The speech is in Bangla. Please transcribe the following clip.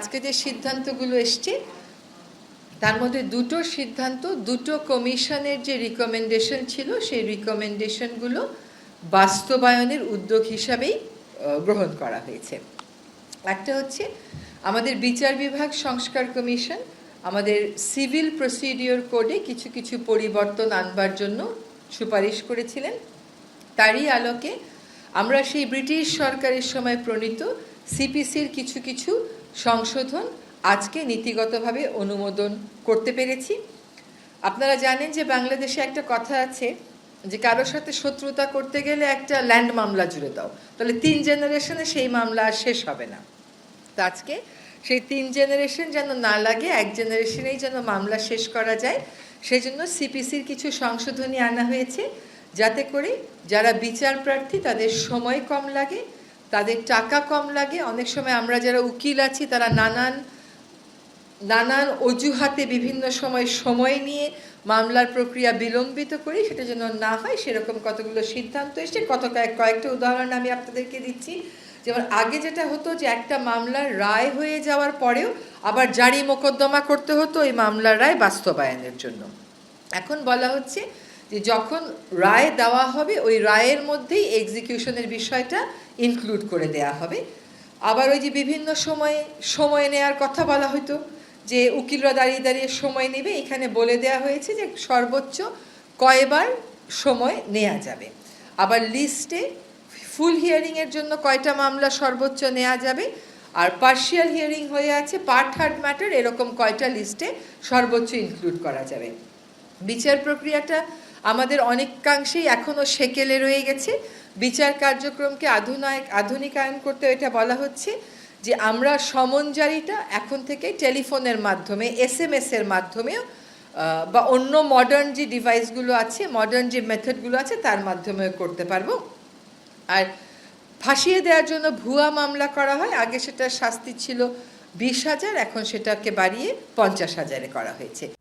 আজকে যে সিদ্ধান্তগুলো এসছে, তার মধ্যে দুটো সিদ্ধান্ত, দুটো কমিশনের যে রিকমেন্ডেশন ছিল, সেই রিকমেন্ডেশনগুলো বাস্তবায়নের উদ্যোগ হিসাবেই গ্রহণ করা হয়েছে। একটা হচ্ছে আমাদের বিচার বিভাগ সংস্কার কমিশন, আমাদের সিভিল প্রসিডিওর কোডে কিছু কিছু পরিবর্তন আনবার জন্য সুপারিশ করেছিলেন। তারই আলোকে আমরা সেই ব্রিটিশ সরকারের সময় প্রণীত, সিপিসির কিছু কিছু সংশোধন, আজকে নীতিগতভাবে অনুমোদন করতে পেরেছি। আপনারা জানেন যে বাংলাদেশে একটা কথা আছে যে কারোর সাথে শত্রুতা করতে গেলে একটা ল্যান্ড মামলা জুড়ে দাও। তাহলে তিন জেনারেশনে সেই মামলা আর শেষ হবে না। তো আজকে সেই তিন জেনারেশন যেন না লাগে, এক জেনারেশনেই যেন মামলা শেষ করা যায় সেই জন্য সিপিসির কিছু সংশোধনী আনা হয়েছে। যাতে করে যারা বিচার প্রার্থী তাদের সময় কম লাগে তাদের টাকা কম লাগে। অনেক সময় আমরা যারা উকিল আছি, তারা নানান নানান অজুহাতে বিভিন্ন সময় সময় নিয়ে মামলার প্রক্রিয়া বিলম্বিত করি, সেটা যেন না হয়, সেরকম কতগুলো সিদ্ধান্ত এসছে। কত কয়েক, কয়েকটা উদাহরণ আমি আপনাদেরকে দিচ্ছি। যেমন আগে যেটা হতো যে একটা মামলার রায় হয়ে যাওয়ার পরেও আবার জারি মোকদ্দমা করতে হতো ওই মামলার রায় বাস্তবায়নের জন্য। এখন বলা হচ্ছে যে যখন রায় দেওয়া হবে, ওই রায়ের মধ্যেই এক্সিকিউশনের বিষয়টা ইনক্লুড করে দেয়া হবে। আবার ওই যে বিভিন্ন সময়ে, সময় নেয়ার কথা বলা হতো যে উকিলরা দাঁড়িয়ে দাঁড়িয়ে সময় নেবে। এখানে বলে দেয়া হয়েছে যে সর্বোচ্চ কয়বার সময় নেওয়া যাবে। আবার লিস্টে ফুল হিয়ারিংয়ের জন্য কয়টা মামলা সর্বোচ্চ নেওয়া যাবে? আর পার্শিয়াল হিয়ারিং হয়ে আছে পার্ট হার্ড ম্যাটার এরকম কয়টা লিস্টে সর্বোচ্চ ইনক্লুড করা যাবে। বিচার প্রক্রিয়াটা আমাদের অনেকাংশেই এখনও সেকেলে রয়ে গেছে। বিচার কার্যক্রমকে আধুনায়ক, আধুনিকায়ন করতে এটা বলা হচ্ছে যে, আমরা সমনজারিটা এখন থেকে টেলিফোনের মাধ্যমে এস এম এর মাধ্যমেও বা অন্য মডার্ন যে ডিভাইসগুলো আছে মডার্ন যে মেথডগুলো আছে, তার মাধ্যমেও করতে পারব। আর ফাঁসিয়ে দেওয়ার জন্য ভুয়া মামলা করা হয়। আগে সেটার শাস্তি ছিল বিশ হাজার, এখন সেটাকে বাড়িয়ে পঞ্চাশ হাজারে করা হয়েছে।